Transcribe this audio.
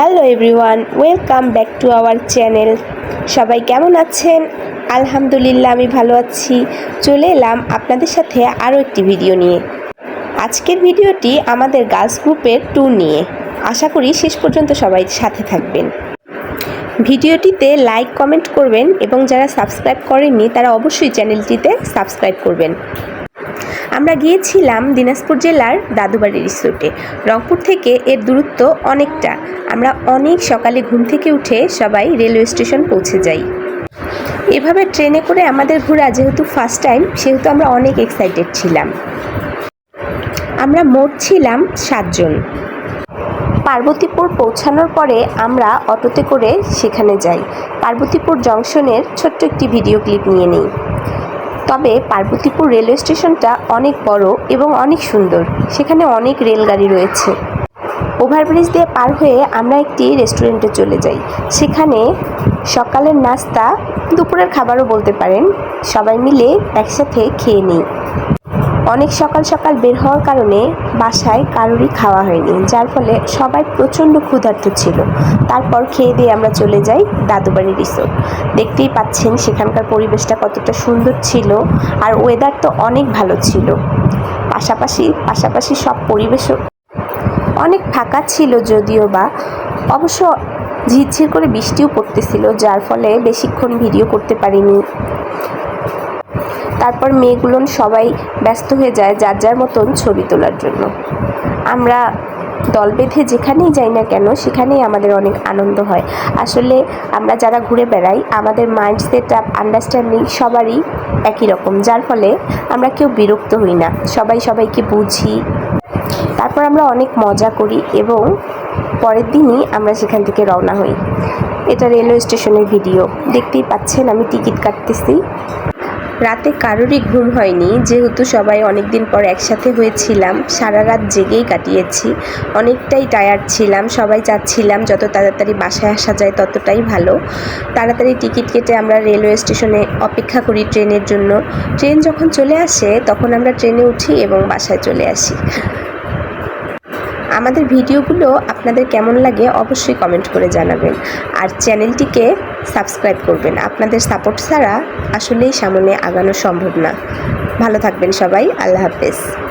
Hello everyone, welcome back to our channel. সবাই কেমন আছেন? আলহামদুলিল্লাহ, আমি ভালো আছি। চলে এলাম আপনাদের সাথে আরও একটি ভিডিও নিয়ে। আজকের ভিডিওটি আমাদের গার্লস গ্রুপের ট্যুর নিয়ে। আশা করি শেষ পর্যন্ত সবাই সাথে থাকবেন। ভিডিওটিতে লাইক কমেন্ট করবেন এবং যারা সাবস্ক্রাইব করেননি, তারা অবশ্যই চ্যানেলটিতে সাবস্ক্রাইব করবেন। আমরা গিয়েছিলাম দিনাজপুর জেলার দাদুবাড়ি রিসোর্টে। রংপুর থেকে এর দূরত্ব অনেকটা। আমরা অনেক সকালে ঘুম থেকে উঠে সবাই রেলওয়ে স্টেশন পৌঁছে যাই। এভাবে ট্রেনে করে আমাদের ঘোরা যেহেতু ফার্স্ট টাইম সেহেতু আমরা অনেক এক্সাইটেড ছিলাম। আমরা মোট ছিলাম সাতজন পার্বতীপুর পৌঁছানোর পরে আমরা অটোতে করে সেখানে যাই। পার্বতীপুর জংশনের ছোট্ট একটি ভিডিও ক্লিপ নিয়ে নিই। তবে পার্বতীপুর রেলওয়ে স্টেশনটা অনেক বড় এবং অনেক সুন্দর। সেখানে অনেক রেলগাড়ি রয়েছে। ওভারব্রিজ দিয়ে পার হয়ে আমরা একটি রেস্টুরেন্টে চলে যাই। সেখানে সকালের নাস্তা, দুপুরের খাবারও বলতে পারেন। সবাই মিলে একসাথে খেয়ে নিই। অনেক সকাল সকাল বের হওয়ার কারণে বাসায় কারোরই খাওয়া হয়নি, যার ফলে সবাই প্রচণ্ড ক্ষুধার্ত ছিল। তারপর খেয়ে দিয়ে আমরা চলে যাই দাদুবাড়ি রিসোর্ট। দেখতেই পাচ্ছেন সেখানকার পরিবেশটা কতটা সুন্দর ছিল আর ওয়েদার তো অনেক ভালো ছিল। পাশাপাশি পাশাপাশি সব পরিবেশও অনেক ফাঁকা ছিল যদিও বা অবশ্য ঝিরঝির করে বৃষ্টিও পড়তেছিল, যার ফলে বেশিক্ষণ ভিডিও করতে পারিনি। তারপর মেয়েগুলো সবাই ব্যস্ত হয়ে যায় যার যার মতন ছবি তোলার জন্য। আমরা দল বেঁধে যেখানেই যাই না কেন, সেখানেই আমাদের অনেক আনন্দ হয়। আসলে আমরা যারা ঘুরে বেড়াই, আমাদের মাইন্ড সেট আপ আন্ডারস্ট্যান্ডিং সবারই একই রকম। যার ফলে আমরা কেউ বিরক্ত হই না। সবাই সবাইকে বুঝি। তারপর আমরা অনেক মজা করি এবং পরের দিনই আমরা সেখান থেকে রওনা হই। এটা রেলওয়ে স্টেশনের ভিডিও। দেখতেই পাচ্ছেন আমি টিকিট কাটতেছি। রাতে কারোরই ঘুম হয়নি, যেহেতু সবাই অনেক দিন পর একসাথে হয়েছিলাম, সারা রাত জেগেই কাটিয়েছি। অনেকটাই টায়ার্ড ছিলাম, সবাই চাচ্ছিলাম যত তাড়াতাড়ি বাসায় আসা যায় ততটাই ভালো। তাড়াতাড়ি টিকিট কেটে আমরা রেলওয়ে স্টেশনে অপেক্ষা করি ট্রেনের জন্য। ট্রেন যখন চলে আসে, তখন আমরা ট্রেনে উঠি এবং বাসায় চলে আসি। আমাদের ভিডিওগুলো আপনাদের কেমন লাগে অবশ্যই কমেন্ট করে জানাবেন। আর চ্যানেলটিকে সাবস্ক্রাইব করবেন। আপনাদের সাপোর্ট ছাড়া আসলেই সামনে আগানো সম্ভব না। ভালো থাকবেন সবাই। আল্লাহ হাফেজ।